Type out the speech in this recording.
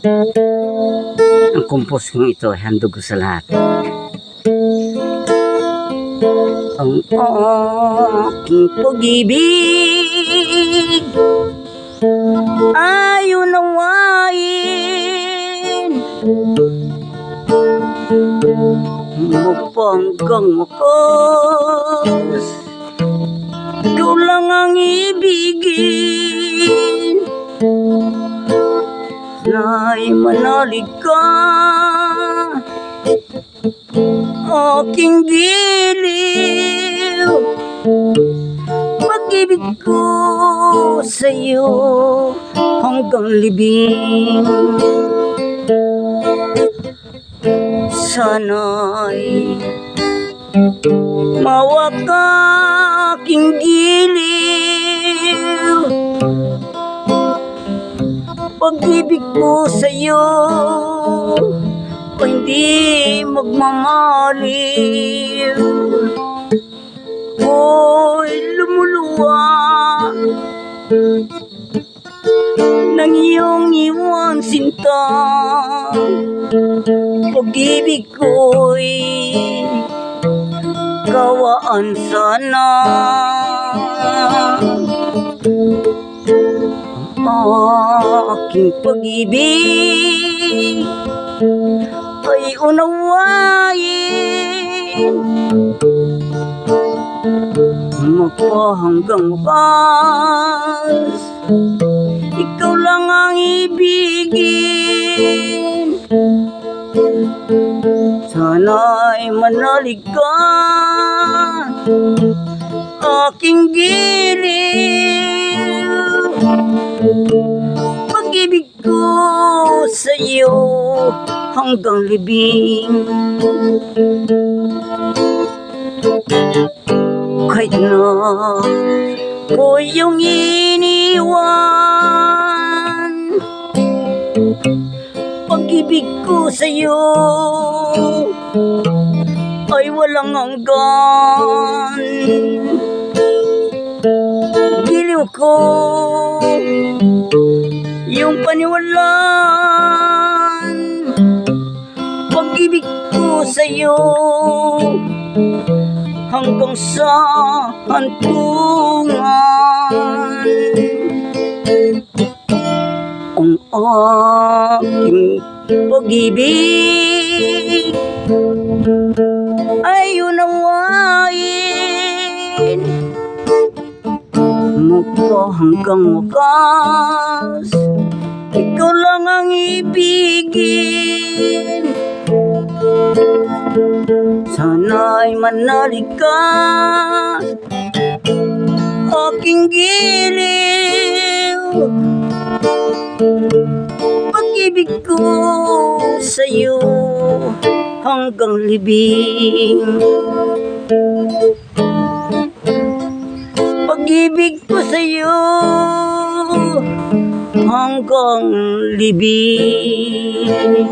Ang kumpos kong ito ay handog ko sa lahat. Ang aking pag-ibig ay unawain Mapanggang makas Ikaw lang ang ibigin Na'y manalig ka. Aking giliw. Pag-ibig ko sa'yo Hanggang libing. Sana'y Mawag ka aking giliw Pag-ibig ko sa'yo. O hindi magmamaliw Ako'y lumuluwa. Nang iyong iwan sinta Pag-ibig ko'y Kawaan sana aking pag-ibig ay unawain. Magpahanggang wakas Ikaw lang ang ibigin. Sana'y manalig ka Aking giliw hanggang libing. Kahit na ko yung iniwan Pag-ibig ko sa'yo ay walang hanggan. Giliw ko yung paniwalan sa'yo. Hanggang sa hantungan Ang aking pag-ibig ay unawain mo pa hanggang wakas Ikaw lang ang ibigin Sana'y manalig ka Aking giliw. Pag-ibig ko sa'yo hanggang libing. Pag-ibig ko sa'yo hanggang libing